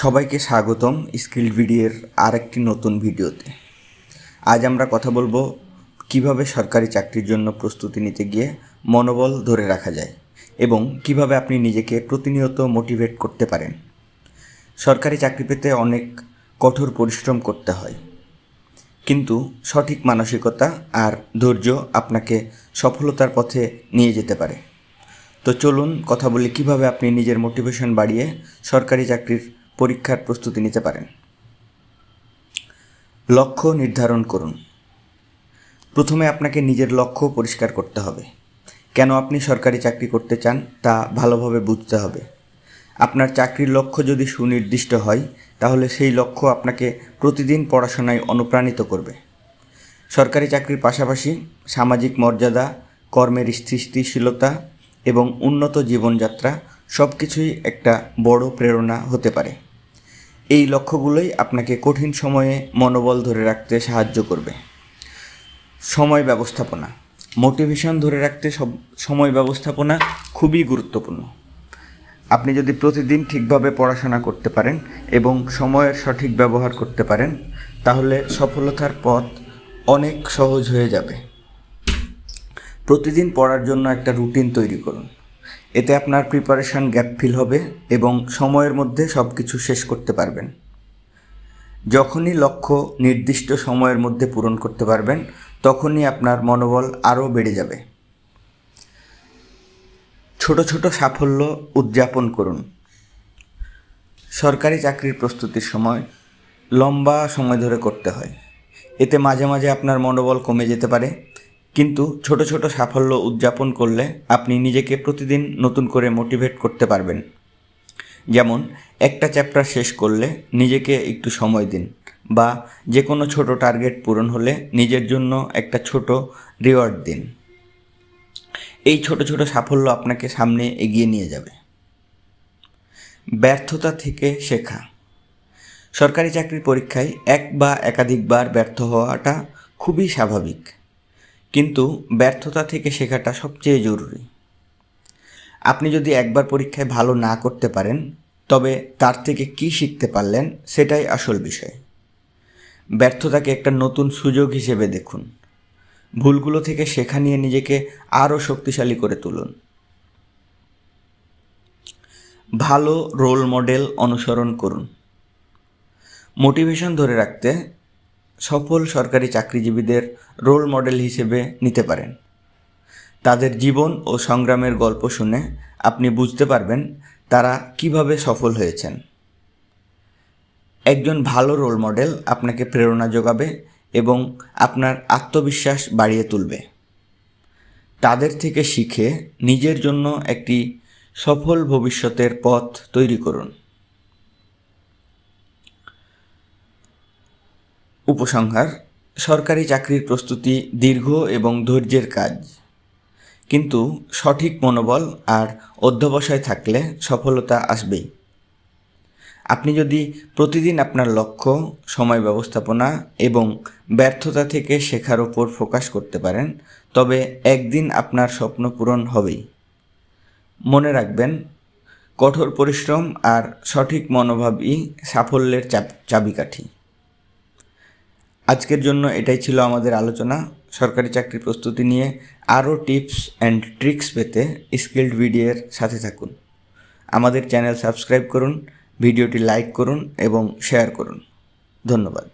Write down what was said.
সবাইকে স্বাগতম স্কিল ভিডিওর আরেকটি নতুন ভিডিওতে। আজ আমরা কথা বলব কীভাবে সরকারি চাকরির জন্য প্রস্তুতি নিতে গিয়ে মনোবল ধরে রাখা যায় এবং কীভাবে আপনি নিজেকে প্রতিনিয়ত মোটিভেট করতে পারেন। সরকারি চাকরি পেতে অনেক কঠোর পরিশ্রম করতে হয়। কিন্তু সঠিক মানসিকতা আর ধৈর্য আপনাকে সফলতার পথে নিয়ে যেতে পারে। তো চলুন কথা বলি কীভাবে আপনি নিজের মোটিভেশন বাড়িয়ে সরকারি চাকরির পরীক্ষার প্রস্তুতি নিতে পারেন। লক্ষ্য নির্ধারণ করুন। প্রথমে আপনাকে নিজের লক্ষ্য পরিষ্কার করতে হবে। কেন আপনি সরকারি চাকরি করতে চান তা ভালোভাবে বুঝতে হবে। আপনার চাকরির লক্ষ্য যদি সুনির্দিষ্ট হয়, তাহলে সেই লক্ষ্য আপনাকে প্রতিদিন পড়াশোনায় অনুপ্রাণিত করবে। সরকারি চাকরির পাশাপাশি সামাজিক মর্যাদা, কর্মের স্থিতিশীলতা এবং উন্নত জীবনযাত্রা সব কিছুই একটা বড় প্রেরণা হতে পারে। এই লক্ষ্যগুলোই আপনাকে কঠিন সময়ে মনোবল ধরে রাখতে সাহায্য করবে। সময় ব্যবস্থাপনা। মোটিভেশন ধরে রাখতে সব সময় ব্যবস্থাপনা খুবই গুরুত্বপূর্ণ। আপনি যদি প্রতিদিন ঠিকভাবে পড়াশোনা করতে পারেন এবং সময়ের সঠিক ব্যবহার করতে পারেন, তাহলে সফলতার পথ অনেক সহজ হয়ে যাবে। প্রতিদিন পড়ার জন্য একটা রুটিন তৈরি করুন। এতে আপনার প্রিপারেশন গ্যাপ ফিল হবে এবং সময়ের মধ্যে সব কিছু শেষ করতে পারবেন। যখনই লক্ষ্য নির্দিষ্ট সময়ের মধ্যে পূরণ করতে পারবেন, তখনই আপনার মনোবল আরও বেড়ে যাবে। ছোট ছোট সাফল্য উদযাপন করুন। সরকারি চাকরির প্রস্তুতির সময় লম্বা সময় ধরে করতে হয়। এতে মাঝে মাঝে আপনার মনোবল কমে যেতে পারে। কিন্তু ছোট ছোট সাফল্য উদযাপন করলে আপনি নিজেকে প্রতিদিন নতুন করে মোটিভেট করতে পারবেন। যেমন, একটা চ্যাপ্টার শেষ করলে নিজেকে একটু সময় দিন বা যে কোনো ছোট টার্গেট পূরণ হলে নিজের জন্য একটা ছোট রিওয়ার্ড দিন। এই ছোট ছোট সাফল্য আপনাকে সামনে এগিয়ে নিয়ে যাবে। ব্যর্থতা থেকে শেখা। সরকারি চাকরির পরীক্ষায় এক বা একাধিকবার ব্যর্থ হওয়াটা খুবই স্বাভাবিক। কিন্তু ব্যর্থতা থেকে শেখাটা সবচেয়ে জরুরি। আপনি যদি একবার পরীক্ষায় ভালো না করতে পারেন, তবে তার থেকে কি শিখতে পারলেন সেটাই আসল বিষয়। ব্যর্থতাকে একটা নতুন সুযোগ হিসেবে দেখুন। ভুলগুলো থেকে শেখা নিয়ে নিজেকে আরও শক্তিশালী করে তুলুন। ভালো রোল মডেল অনুসরণ করুন। মোটিভেশন ধরে রাখতে সফল সরকারি চাকরিজীবীদের রোল মডেল হিসেবে নিতে পারেন। তাদের জীবন ও সংগ্রামের গল্প শুনে আপনি বুঝতে পারবেন তারা কীভাবে সফল হয়েছেন। একজন ভালো রোল মডেল আপনাকে প্রেরণা যোগাবে এবং আপনার আত্মবিশ্বাস বাড়িয়ে তুলবে। তাদের থেকে শিখে নিজের জন্য একটি সফল ভবিষ্যতের পথ তৈরি করুন। উপসংহার, সরকারি চাকরির প্রস্তুতি দীর্ঘ এবং ধৈর্যের কাজ। কিন্তু সঠিক মনোবল আর অধ্যবসায় থাকলে সফলতা আসবেই। আপনি যদি প্রতিদিন আপনার লক্ষ্য, সময় ব্যবস্থাপনা এবং ব্যর্থতা থেকে শেখার ওপর ফোকাস করতে পারেন, তবে একদিন আপনার স্বপ্ন পূরণ হবেই। মনে রাখবেন, কঠোর পরিশ্রম আর সঠিক মনোভাবই সাফল্যের চাবিকাঠি। আজকের জন্য এটাই ছিল আমাদের আলোচনা। সরকারি চাকরি প্রস্তুতি নিয়ে আরও টিপস অ্যান্ড ট্রিক্স পেতে স্কিল্ড ভিডিওর সাথে থাকুন। আমাদের চ্যানেল সাবস্ক্রাইব করুন, ভিডিওটি লাইক করুন এবং শেয়ার করুন। ধন্যবাদ।